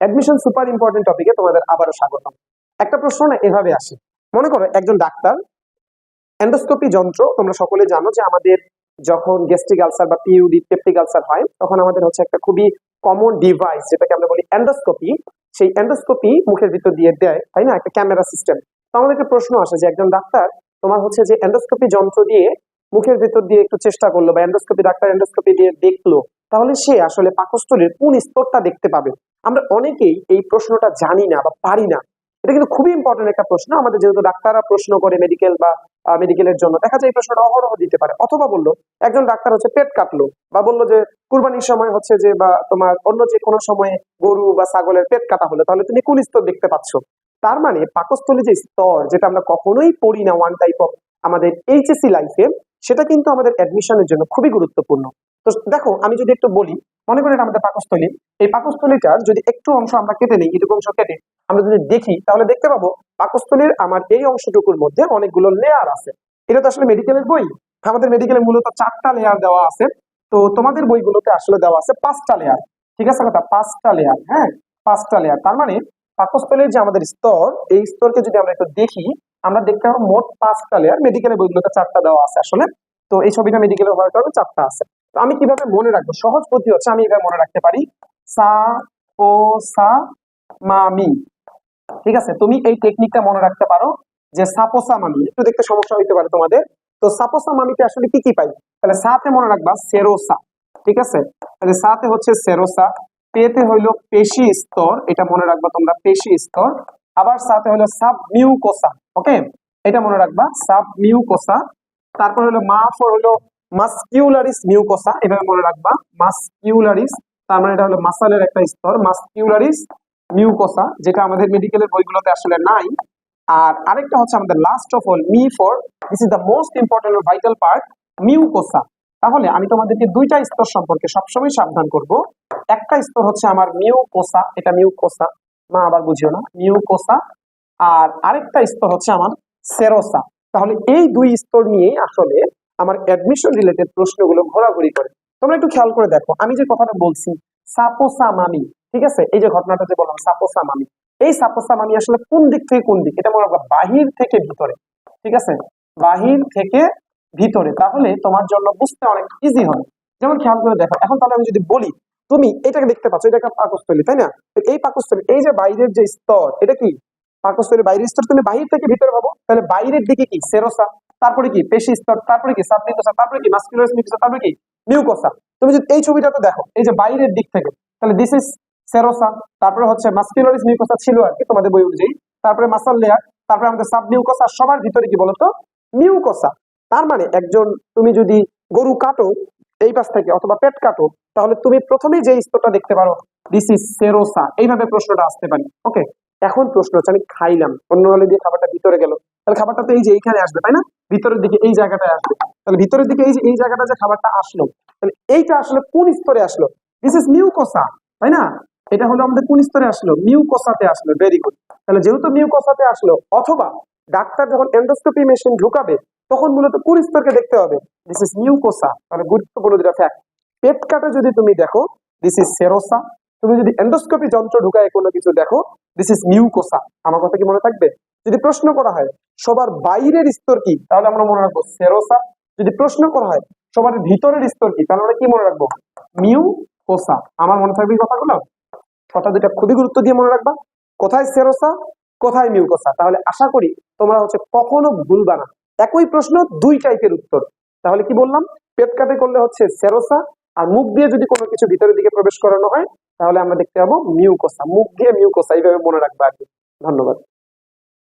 Admission super important টপিকে তোমাদের আবারও স্বাগতম। একটা প্রশ্ন না এভাবে আসে। মনে করো একজন ডাক্তার অ্যান্ডোস্কোপি যন্ত্র, তোমরা সকলে জানো যে আমাদের যখন গ্যাস্ট্রিক আলসার বা পিউডি পেপটিক আলসার হয়, তখন আমাদের হচ্ছে একটা খুবই কমন ডিভাইস যেটাকে আমরা বলি এন্ডোস্কোপি সেই অ্যান্ডোস্কোপি মুখের ভিতর দিয়ে দেয়, তাই না? একটা ক্যামেরা সিস্টেম তো আমাদের একটা প্রশ্ন আসে যে একজন ডাক্তার, তোমার হচ্ছে যে এন্ডোস্কোপি যন্ত্র দিয়ে মুখের ভিতর দিয়ে একটু চেষ্টা করল বা এন্ডোস্কোপি ডাক্তার অ্যান্ডোস্কোপি দিয়ে দেখল, তাহলে সে আসলে পাকস্থলীর কোন স্তরটা দেখতে পাবে? আমরা অনেকেই এই প্রশ্নটা জানি না বা পারি না। এটা কিন্তু খুবই ইম্পর্টেন্ট একটা প্রশ্ন। আমাদের যেহেতু ডাক্তাররা প্রশ্ন করে মেডিকেল বা মেডিকেলের জন্য। দেখা যায় এই প্রশ্নটা অহরহ দিতে পারে। অথবা বলল, একজন ডাক্তার হচ্ছে পেট কাটলো বা বলল যে, কুরবানির সময় হচ্ছে যে, বা তোমার অন্য যে কোনো সময়ে গরু বা ছাগলের পেট কাটা হলো, তাহলে তুমি কোন স্তর দেখতে পাচ্ছ। তার মানে পাকস্থলী যে স্তর, যেটা আমরা কখনোই পড়ি না ওয়ান টাইপ অফ আমাদের এইচএসসি লাইফে সেটা কিন্তু আমাদের অ্যাডমিশনের জন্য খুবই গুরুত্বপূর্ণ। তো দেখো, আমি যদি একটু বলি মনে করেন আমাদের পাকস্থলী। এই পাকস্থলীটার যদি একটু অংশ আমরা কেটে নিই, এটুকু অংশ কেটে, আমরা যদি দেখি, তাহলে দেখতে পাবো পাকস্থলীর আমার এই অংশটুকুর মধ্যে অনেকগুলো লেয়ার আছে। এটা তো আসলে মেডিকেলের বই? আমাদের মেডিকেলে মূলত চারটা লেয়ার দেওয়া আছে। তো তোমাদের বইগুলোতে আসলে দেওয়া আছে পাঁচটা লেয়ার ঠিক আছে কথা? পাঁচটা লেয়ার হ্যাঁ? পাঁচটা লেয়ার তার মানে পাকস্থলীর যে আমাদের স্তর, এই স্তরকে যদি আমরা একটু দেখি, আমরা দেখতে পাবো মোট পাঁচটা লেয়ার মেডিকেলের বইগুলোতে চারটা দেওয়া আছে আসলে। তো এই ছবিটা মেডিকেলের হওয়ার কারণে চারটা আছে। আমি কীভাবে মনে রাখব? সহজ পদ্ধতি হচ্ছে আমি এভাবে মনে রাখতে পারি। সা, ও, সা মামি ঠিক আছে? তুমি এই টেকনিকটা মনে রাখতে পারো যে সাপোসা মামি একটু দেখতে সমস্যা হইতে পারে তোমাদের। তো সাপোসা মামিতে আসলে কি কি পাই? তাহলে সাথে মনে রাখবা, সেরোসা। ঠিক আছে? তাহলে সাথে হচ্ছে সেরোসা, পেতে হইল পেশি স্তর, এটা মনে রাখবা তোমরা, পেশি স্তর। আবার সাথে হলো সাব মিউকোসা ওকে? এটা মনে রাখবা সাব মিউকোসা তারপর হলো মা, ফর হলো মাসকিউলারিস মিউকোসা এভাবে মনে রাখবা। মাসকিউলারিস তার মানে এটা হলো মাসালের একটা স্তর। মাসকিউলারিস মিউকোসা যেটা আমাদের মেডিকেলের বইগুলোতে আসলে নাই। আর আরেকটা হচ্ছে আমাদের last of all me for this is the most important vital part mucosa তাহলে আমি তোমাদেরকে দুইটা স্তর সম্পর্কে সবসময় সাবধান করব। একটা স্তর হচ্ছে আমার মিউকোসা এটা মিউকোসা মা আবার বুঝিও না মিউকোসা আর আরেকটা স্তর হচ্ছে আমার সেরোসা তাহলে এই দুই স্তর নিয়েই আসলে আমার অ্যাডমিশন রিলেটেড প্রশ্নগুলো ঘোরাঘুরি করে। তোমরা একটু খেয়াল করে দেখো, আমি যে কথাটা বলছি সাপোসা মামি ঠিক আছে? এই যে ঘটনাটা যে বললাম সাপোসা মামি এই সাপোসা মামি আসলে কোন দিক থেকে কোন দিক? এটা মনে রাখবা বাহির থেকে ভিতরে, ঠিক আছে? বাহির থেকে ভিতরে। তাহলে তোমার জন্য বুঝতে অনেক ইজি হবে। যেমন খেয়াল করে দেখো, এখন তাহলে আমি যদি বলি, তুমি এটাকে দেখতে পাচ্ছ, এটা একটা পাকস্থলী, তাই না? এই পাকস্থলী, এই যে বাইরের যে স্তর, এটা কি? পাকস্থলীর বাইরের স্তর, তুমি বাহির থেকে ভিতরে ভাবো, তাহলে বাইরের দিকে কি? সেরোসা। তারপরে কি? পেশি স্তর, তারপরে কি? সাবমিউকোসা তারপরে কি? মিউকোসা তারপরে কি? মিউকোসা। তুমি যদি এই ছবিটাতে দেখো, এই যে বাইরের দিক থেকে, তাহলে দিস ইজ সেরোসা তারপরে হচ্ছে মাসকুলারিস মিউকোসা ছিল আর কি তোমাদের বই অনুযায়ী, তারপরে মাসাল লেয়ার তারপরে আমাদের সাব মিউকোসা সবার ভিতরে কি বলতো? মিউকোসা তার মানে একজন, তুমি যদি গরু কাটো, এই পাশ থেকে, অথবা পেট কাটো, তাহলে তুমি প্রথমেই যে স্তরটা দেখতে পারো দিস ইজ সেরোসা এইভাবে প্রশ্নটা আসতে পারি ওকে এখন প্রশ্ন হচ্ছে, আমি খাইলাম, অন্য নালে দিয়ে খাবারটা ভিতরে গেল। তাহলে খাবারটা তো এই যে এইখানে আসবে, তাই না? ভিতরের দিকে এই জায়গাটায় আসবে। তাহলে ভিতরের দিকে এই যে, এই জায়গাটা যে খাবারটা আসলো, তাহলে এইটা আসলে কোন স্তরে আসলো? দিস ইজ মিউকোসা তাই না? এটা হলো আমাদের কোন স্তরে আসলো? নিউ মিউকোসাতে আসলো ভেরি গুড তাহলে যেহেতু মিউকোসাতে আসলো, অথবা ডাক্তার যখন এন্ডোস্কোপি মেশিন ঢুকাবে, তখন মূলত কোন স্তরকে দেখতে হবে? দিস ইজ মিউকোসা তাহলে গুরুত্বপূর্ণ দুটা ফ্যাক্ট পেট কাটা যদি তুমি দেখো দিস ইজ সেরোসা তুমি যদি এন্ডোস্কোপি যন্ত্র ঢুকায় কোনো কিছু দেখো দিস ইজ মিউকোসা আমার কথা কি মনে থাকবে? যদি প্রশ্ন করা হয়, সবার বাইরের স্তর কি? তাহলে আমরা মনে রাখব সেরোসা যদি প্রশ্ন করা হয়, সবার ভিতরের স্তর কি? তাহলে আমরা কি মনে রাখব? মিউকোসা আমার মনে থাকবে কথাগুলো? কথা দুটা খুবই গুরুত্ব দিয়ে মনে রাখবা। কোথায় সেরোসা কোথায় মিউকোসা তাহলে আশা করি তোমরা হচ্ছে কখনো ভুলবা না। একই প্রশ্ন, দুই টাইপের উত্তর। তাহলে কি বললাম? পেট কাটে করলে হচ্ছে সেরোসা আর মুখ দিয়ে যদি কোনো কিছু ভিতরের দিকে প্রবেশ করানো হয় তাহলে আমরা দেখতে পাবো মিউকোসা। মুখ দিয়ে মিউকোসা এইভাবে মনে রাখব কি ধন্যবাদ।